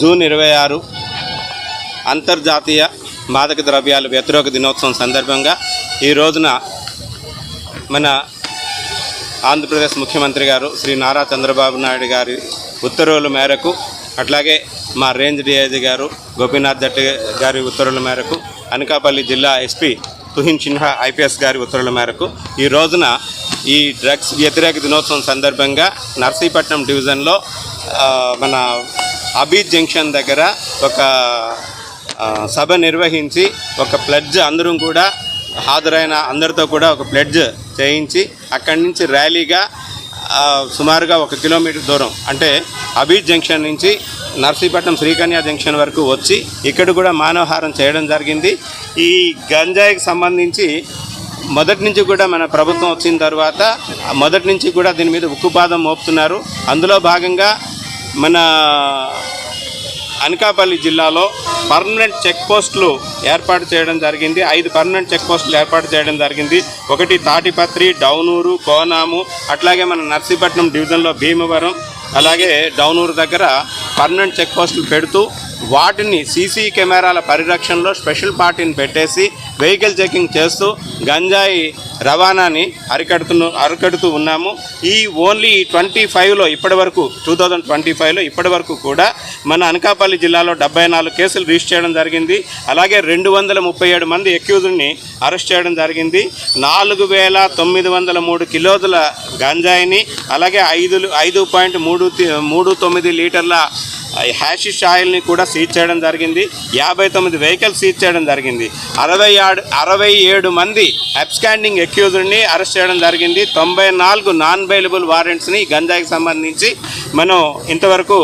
June ఇరవై ఆరు అంతర్జాతీయ మాదక ద్రవ్యాల వ్యతిరేక దినోత్సవం సందర్భంగా ఈ రోజున మన ఆంధ్రప్రదేశ్ ముఖ్యమంత్రి గారు శ్రీ నారా చంద్రబాబు నాయుడు గారి ఉత్తర్వుల మేరకు అట్లాగే మా రేంజ్ డిఐజీ గారు గోపీనాథ్ జట్ గారి ఉత్తర్వుల మేరకు అనకాపల్లి జిల్లా ఎస్పీ తుహిన్ సిన్హా ఐపీఎస్ గారి ఉత్తర్వుల మేరకు ఈ రోజున ఈ డ్రగ్స్ వ్యతిరేక దినోత్సవం సందర్భంగా నర్సీపట్నం డివిజన్లో మన అబీద్ జంక్షన్ దగ్గర ఒక సభ నిర్వహించి ఒక ప్లడ్జ్ అందరం కూడా హాజరైన అందరితో కూడా ఒక ప్లెడ్జ్ చేయించి అక్కడి నుంచి ర్యాలీగా సుమారుగా ఒక కిలోమీటర్ దూరం అంటే అబీద్ జంక్షన్ నుంచి నర్సీపట్నం శ్రీకన్య జంక్షన్ వరకు వచ్చి ఇక్కడ కూడా మానవహారం చేయడం జరిగింది. ఈ గంజాయికి సంబంధించి మొదటి నుంచి కూడా మన ప్రభుత్వం వచ్చిన తర్వాత మొదటి నుంచి కూడా దీని మీద ఉక్కుపాదం మోపుతున్నారు. అందులో భాగంగా మన అనకాపల్లి జిల్లాలో పర్మనెంట్ చెక్ పోస్టులు ఏర్పాటు చేయడం జరిగింది. ఐదు పర్మనెంట్ చెక్ పోస్టులు ఏర్పాటు చేయడం జరిగింది. ఒకటి తాటిపత్రి డౌనూరు కోనాము అట్లాగే మన నర్సీపట్నం డివిజన్లో భీమవరం అలాగే డౌనూరు దగ్గర పర్మనెంట్ చెక్ పోస్టులు పెడుతూ వాటిని సీసీ కెమెరాల పరిరక్షణలో స్పెషల్ పార్టీని పెట్టేసి వెహికల్ చెకింగ్ చేస్తూ గంజాయి రవాణాని అరికడుతు అరికడుతూ ఉన్నాము. ఈ ఓన్లీ ట్వంటీ ఫైవ్లో ఇప్పటి వరకు టూ థౌజండ్ ట్వంటీ ఫైవ్లో ఇప్పటి వరకు కూడా మన అనకాపల్లి జిల్లాలో డెబ్బై నాలుగు కేసులు రిజిస్టర్ చేయడం జరిగింది. అలాగే రెండు వందల ముప్పై ఏడు మంది అక్యూజ్ని అరెస్ట్ చేయడం జరిగింది. నాలుగు వేల తొమ్మిది వందల మూడు కిలోల గంజాయిని అలాగే ఐదు ఐదు పాయింట్ మూడు మూడు తొమ్మిది లీటర్ల హ్యాషిష్ ఆయిల్ని కూడా సీజ్ చేయడం జరిగింది. యాభై తొమ్మిది వెహికల్ సీజ్ చేయడం జరిగింది. అరవై ఆడు అరవై ఏడు మంది అబ్స్కాండింగ్ అక్యూజ్డ్ని అరెస్ట్ చేయడం జరిగింది. తొంభై నాలుగు నాన్ బెయిలబుల్ వారెంట్స్ని గంజాయికి సంబంధించి మనం ఇంతవరకు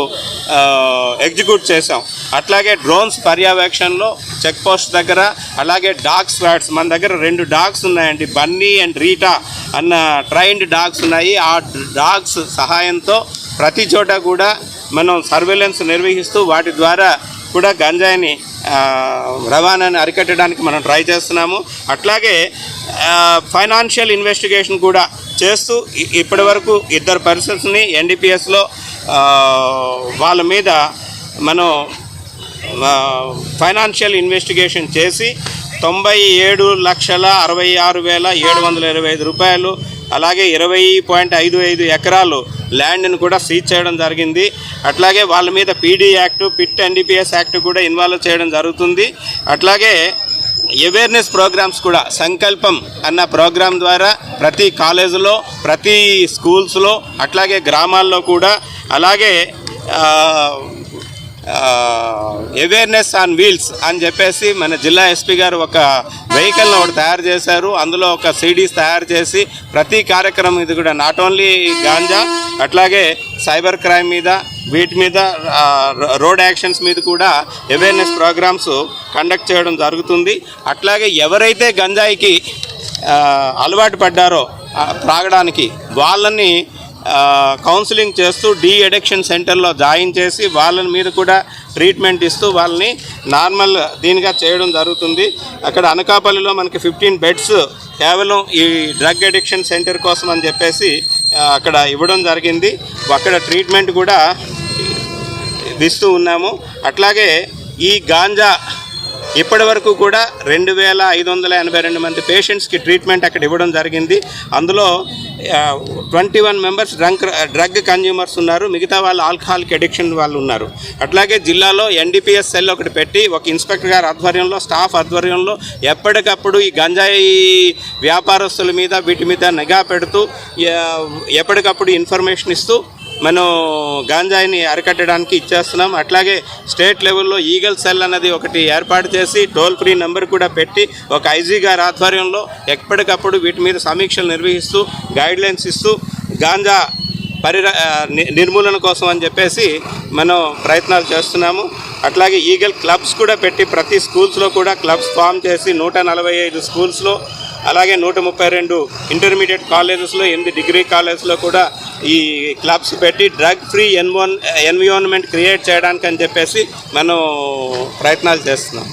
ఎగ్జిక్యూట్ చేసాం అట్లాగే డ్రోన్స్ పర్యవేక్షణలో చెక్ పోస్ట్ దగ్గర అలాగే డాగ్ స్వాట్స్ మన దగ్గర రెండు డాగ్స్ ఉన్నాయండి. బన్నీ అండ్ రీటా అన్న ట్రైన్డ్ డాగ్స్ ఉన్నాయి. ఆ డాగ్స్ సహాయంతో ప్రతి చోట కూడా మనం సర్వేలెన్స్ నిర్వహిస్తూ వాటి ద్వారా కూడా గంజాయిని రవాణాని అరికట్టడానికి మనం ట్రై చేస్తున్నాము. అట్లాగే ఫైనాన్షియల్ ఇన్వెస్టిగేషన్ కూడా చేస్తూ ఇప్పటివరకు ఇప్పటి వరకు ఇద్దరు పర్సన్స్ని ఎన్డీపీఎస్లో వాళ్ళ మీద మనం ఫైనాన్షియల్ ఇన్వెస్టిగేషన్ చేసి తొంభై ఏడు లక్షల అరవై ఆరు వేల ఏడు వందల ఇరవై ఐదు రూపాయలు అలాగే ఇరవై పాయింట్ ఐదు ఐదు ఎకరాలు ల్యాండ్ను కూడా సీజ్ చేయడం జరిగింది. అట్లాగే వాళ్ళ మీద PD act PIT NDPS act కూడా ఇన్వాల్వ్ చేయడం జరుగుతుంది. అట్లాగే అవేర్నెస్ ప్రోగ్రామ్స్ కూడా సంకల్పం అన్న ప్రోగ్రాం ద్వారా ప్రతి కాలేజీలో ప్రతి స్కూల్స్లో అట్లాగే గ్రామాల్లో కూడా అలాగే అవేర్నెస్ ఆన్ వీల్స్ అని చెప్పేసి మన జిల్లా ఎస్పీ గారు ఒక వెహికల్ని ఒకటి తయారు చేశారు. అందులో ఒక సిడీస్ తయారు చేసి ప్రతి కార్యక్రమం ఇది కూడా నాట్ ఓన్లీ గాంజా అట్లాగే సైబర్ క్రైమ్ మీద వీటి మీద రోడ్ యాక్షన్స్ మీద కూడా అవేర్నెస్ ప్రోగ్రామ్స్ కండక్ట్ చేయడం జరుగుతుంది. అట్లాగే ఎవరైతే గంజాయికి అలవాటు పడ్డారో త్రాగడానికి వాళ్ళని కౌన్సిలింగ్ చేస్తూ డీ అడిక్షన్ సెంటర్లో జాయిన్ చేసి వాళ్ళని మీద కూడా ట్రీట్మెంట్ ఇస్తూ వాళ్ళని నార్మల్ దీనిగా చేయడం జరుగుతుంది. అక్కడ అనకాపల్లిలో మనకి ఫిఫ్టీన్ బెడ్స్ కేవలం ఈ డ్రగ్ అడిక్షన్ సెంటర్ కోసం అని చెప్పేసి అక్కడ ఇవ్వడం జరిగింది. అక్కడ ట్రీట్మెంట్ కూడా ఇస్తూ ఉన్నాము. అట్లాగే ఈ గాంజా ఇప్పటి వరకు కూడా రెండు వేల ఐదు వందల ఎనభై రెండు మంది పేషెంట్స్కి ట్రీట్మెంట్ అక్కడ ఇవ్వడం జరిగింది. అందులో twenty one members drunk drug consumers ఉన్నారు. మిగతా వాళ్ళు ఆల్కహాల్కి అడిక్షన్ వాళ్ళు ఉన్నారు. అట్లాగే జిల్లాలో ఎన్డీపీఎస్ సెల్ ఒకటి పెట్టి ఒక ఇన్స్పెక్టర్ గారి ఆధ్వర్యంలో స్టాఫ్ ఆధ్వర్యంలో ఎప్పటికప్పుడు ఈ గంజాయి వ్యాపారస్తుల మీద వీటి మీద నిఘా పెడుతూ ఎప్పటికప్పుడు ఇన్ఫర్మేషన్ ఇస్తూ మనం గాంజాయిని అరికట్టడానికి ఇచ్చేస్తున్నాం. అట్లాగే స్టేట్ లెవెల్లో ఈగల్ సెల్ అన్నది ఒకటి ఏర్పాటు చేసి టోల్ ఫ్రీ నెంబర్ కూడా పెట్టి ఒక ఐజీ గారి ఆధ్వర్యంలో ఎప్పటికప్పుడు వీటి మీద సమీక్షలు నిర్వహిస్తూ గైడ్లైన్స్ ఇస్తూ గాంజా పరిర నిర్మూలన కోసం అని చెప్పేసి మనం ప్రయత్నాలు చేస్తున్నాము. అట్లాగే ఈగల్ క్లబ్స్ కూడా పెట్టి ప్రతి స్కూల్స్లో కూడా క్లబ్స్ ఫామ్ చేసి నూట నలభై ఐదు స్కూల్స్లో అలాగే నూట ముప్పై రెండు ఇంటర్మీడియట్ కాలేజెస్లో ఎనిమిది డిగ్రీ కాలేజ్లో కూడా ఈ క్లబ్స్ పెట్టి డ్రగ్ ఫ్రీ ఎన్వోన్ ఎన్విరాన్మెంట్ క్రియేట్ చేయడానికి అని చెప్పేసి మనం ప్రయత్నాలు చేస్తున్నాం.